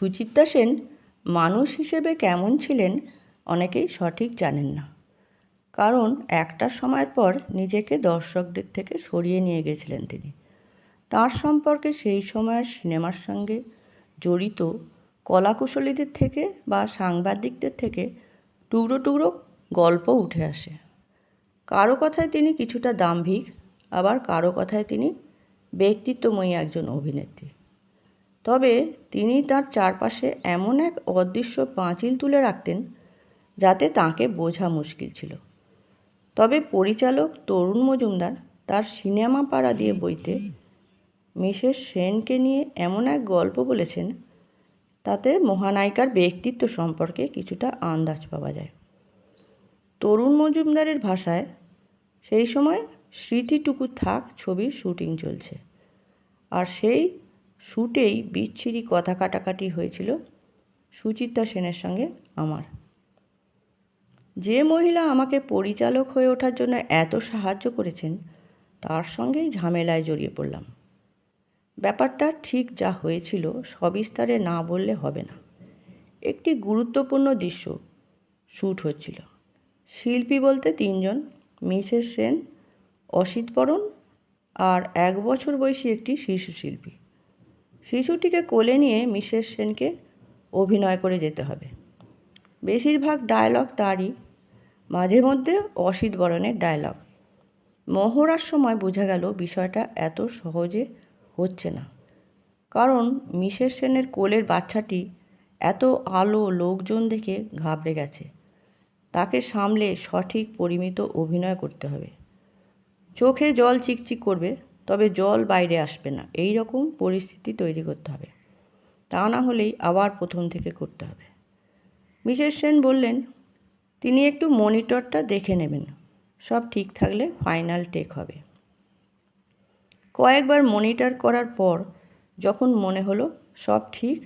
সুচিত্রা সেন মানুষ হিসেবে কেমন ছিলেন অনেকেই সঠিক জানেন না। কারণ একটা সময়ের পর নিজেকে দর্শকদের থেকে সরিয়ে নিয়ে গেছিলেন তিনি। তার সম্পর্কে সেই সময়ের সিনেমার সঙ্গে জড়িত কলাকুশলীদের থেকে বা সাংবাদিকদের থেকে টুকরো টুকরো গল্প উঠে আসে। কারও কথায় তিনি কিছুটা দাম্ভিক, আবার কারও কথায় তিনি ব্যক্তিত্বময়ী একজন অভিনেত্রী। তবে তিনি তার চারপাশে এমন এক অদৃশ্য পাঁচিল তুলে রাখতেন যাতে তাকে বোঝা মুশকিল ছিল। তবে পরিচালক তরুণ মজুমদার তার সিনেমা পাড়া দিয়ে বইতে মিসেস সেনকে নিয়ে এমন এক গল্প বলেছেন, তাতে মহানায়িকার ব্যক্তিত্ব সম্পর্কে কিছুটা আন্দাজ পাওয়া যায়। তরুণ মজুমদারের ভাষায়, সেই সময় স্মৃতিটুকু থাক ছবির শুটিং চলছে, আর সেই শ্যুটেই বিচ্ছিরি কথা কাটাকাটি হয়েছিল সুচিত্রা সেনের সঙ্গে আমার। যে মহিলা আমাকে পরিচালক হয়ে ওঠার জন্য এত সাহায্য করেছেন, তার সঙ্গেই ঝামেলায় জড়িয়ে পড়লাম। ব্যাপারটা ঠিক যা হয়েছিল সবিস্তারে না বললে হবে না। একটি গুরুত্বপূর্ণ দৃশ্য শ্যুট হচ্ছিল। শিল্পী বলতে তিনজন, মিসেস সেন, অসিত বরণ আর এক বছর বয়সী একটি শিশু শিল্পী। শিশুটিকে কোলে নিয়ে মিসেস সেনকে অভিনয় করে যেতে হবে। বেশিরভাগ ডায়লগ তারই, মাঝে মধ্যে অসিত বরণের ডায়লগ। মহড়ার সময় বোঝা গেল বিষয়টা এত সহজে হচ্ছে না। কারণ মিসেস সেনের কোলের বাচ্চাটি এত আলো লোকজন দেখে ঘাবড়ে গেছে। তাকে সামলে সঠিক পরিমিত অভিনয় করতে হবে। চোখে জল চিকচিক করবে তবে জল বাইরে আসবে না। এই রকম পরিস্থিতি তৈরি করতে হবে। তা না হলেই আবার প্রথম থেকে করতে হবে। মিসেস সেন বললেন, তিনি একটু মনিটরটা দেখে নেবেন। সব ঠিক থাকলে ফাইনাল টেক হবে। কয়েকবার মনিটর করার পর যখন মনে হলো সব ঠিক,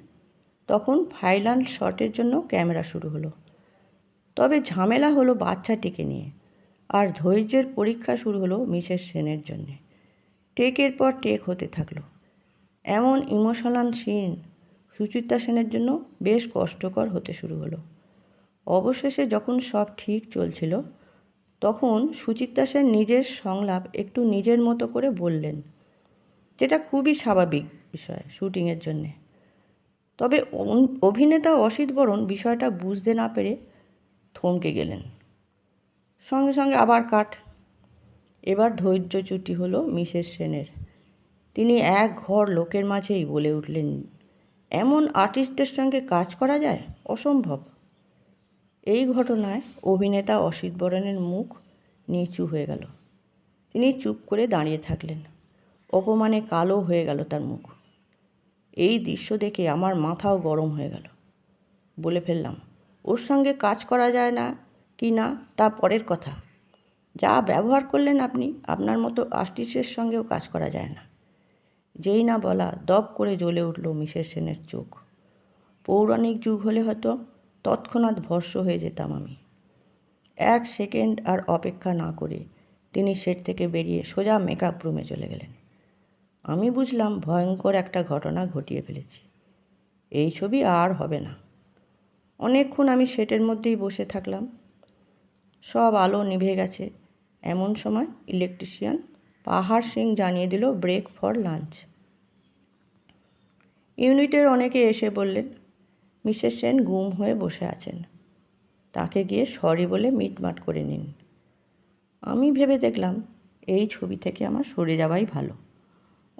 তখন ফাইনাল শটের জন্য ক্যামেরা শুরু হলো। তবে ঝামেলা হলো বাচ্চাটিকে নিয়ে। আর ধৈর্যের পরীক্ষা শুরু হলো মিসেস সেনের জন্যে। টেকের পর টেক হতে থাকল। এমন ইমোশনাল সিন সুচিত্রা সেনের জন্য বেশ কষ্টকর হতে শুরু হলো। অবশেষে যখন সব ঠিক চলছিল, তখন সুচিত্রা সেন নিজের সংলাপ একটু নিজের মতো করে বললেন, যেটা খুবই স্বাভাবিক বিষয় শুটিংয়ের জন্যে। তবে অভিনেতা অসিত বরণ বিষয়টা বুঝতে না পেরে থমকে গেলেন। সঙ্গে সঙ্গে আবার কাট এবার ধৈর্যচ্যুতি হলো মিসেস সেনের। তিনি এক ঘর লোকের মাঝেই বলে উঠলেন, এমন আর্টিস্টদের সঙ্গে কাজ করা যায়? অসম্ভব। এই ঘটনায় অভিনেতা অসিত বরণের মুখ নিচু হয়ে গেল। তিনি চুপ করে দাঁড়িয়ে থাকলেন। অপমানে কালো হয়ে গেল তার মুখ। এই দৃশ্য দেখে আমার মাথাও গরম হয়ে গেল। বলে ফেললাম। ওর সঙ্গে কাজ করা যায় না কি না তা পরের কথা। যা ব্যবহার করলেন আপনি, আপনার মতো আর্টিস্টের সঙ্গেও কাজ করা যায় না। যেই না বলা, দপ করে জ্বলে উঠল মিসেস সেনের চোখ। পৌরাণিক যুগ হলে হয়তো তৎক্ষণাৎ ভস্য হয়ে যেতাম আমি। এক সেকেন্ড আর অপেক্ষা না করে তিনি সেট থেকে বেরিয়ে সোজা মেকআপ রুমে চলে গেলেন। আমি বুঝলাম ভয়ঙ্কর একটা ঘটনা ঘটিয়ে ফেলেছি। এই ছবি আর হবে না। অনেকক্ষণ আমি সেটের মধ্যেই বসে থাকলাম। সব আলো নিভে গেছে। এমন সময় ইলেকট্রিশিয়ান পাহাড় সিং জানিয়ে দিল ব্রেক ফর লাঞ্চ। ইউনিটের অনেকে এসে বললেন, মিসেস সেন গুম হয়ে বসে আছেন। তাকে গিয়ে সরি বলে মিটমাট করে নিন। আমি ভেবে দেখলাম, এই ছবি থেকে আমার সরে যাওয়াই ভালো।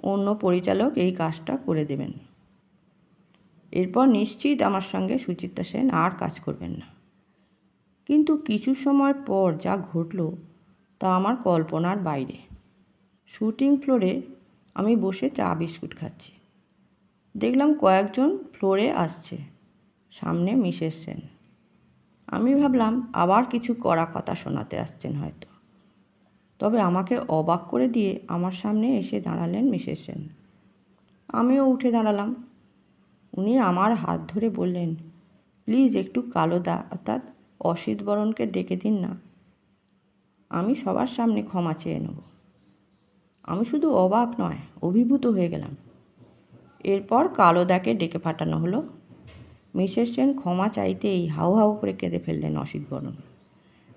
অন্য পরিচালক এই কাজটা করে দেবেন। এরপর নিশ্চিত আমার সঙ্গে সুচিত্রা সেন আর কাজ করবেন না। কিন্তু কিছু সময় পর যা ঘটল তা আমার কল্পনার বাইরে। শুটিং ফ্লোরে আমি বসে চা বিস্কুট খাচ্ছি। দেখলাম কয়েকজন ফ্লোরে আসছে। সামনে মিসেস সেন। আমি ভাবলাম, আবার কিছু কড়া কথা শোনাতে আসছেন হয়তো। তবে আমাকে অবাক করে দিয়ে আমার সামনে এসে দাঁড়ালেন মিসেস সেন। আমিও উঠে দাঁড়ালাম। উনি আমার হাত ধরে বললেন, প্লিজ একটু কালোদা অর্থাৎ অসিত বরণকে ডেকে দিন না। আমি সবার সামনে ক্ষমা চেয়ে নেব। আমি শুধু অবাক নয়, অভিভূত হয়ে গেলাম। এরপর কালোদাকে ডেকে পাঠানো হলো। মিসেস সেন ক্ষমা চাইতেই হাউ হাউ করে কেঁদে ফেললেন অসিত বরণ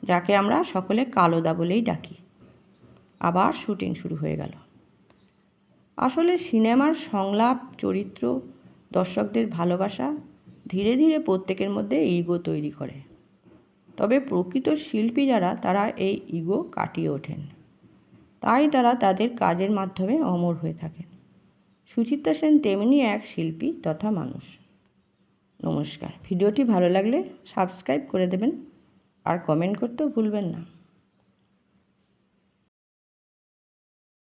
যাকে আমরা সকলে কালোদা বলেই ডাকি। আবার শুটিং শুরু হয়ে গেল। আসলে সিনেমার সংলাপ, চরিত্র, দর্শকদের ভালোবাসা ধীরে ধীরে প্রত্যেকের মধ্যে ইগো তৈরি করে। তবে প্রকৃত শিল্পী যারা, তারা এই ইগো কাটিয়ে ওঠেন। তাই তারা তাদের কাজের মাধ্যমে অমর হয়ে থাকেন। সুচিত্রা সেন তেমনি এক শিল্পী তথা মানুষ। নমস্কার। ভিডিওটি ভালো লাগলে সাবস্ক্রাইব করে দেবেন। আর কমেন্ট করতেও ভুলবেন না।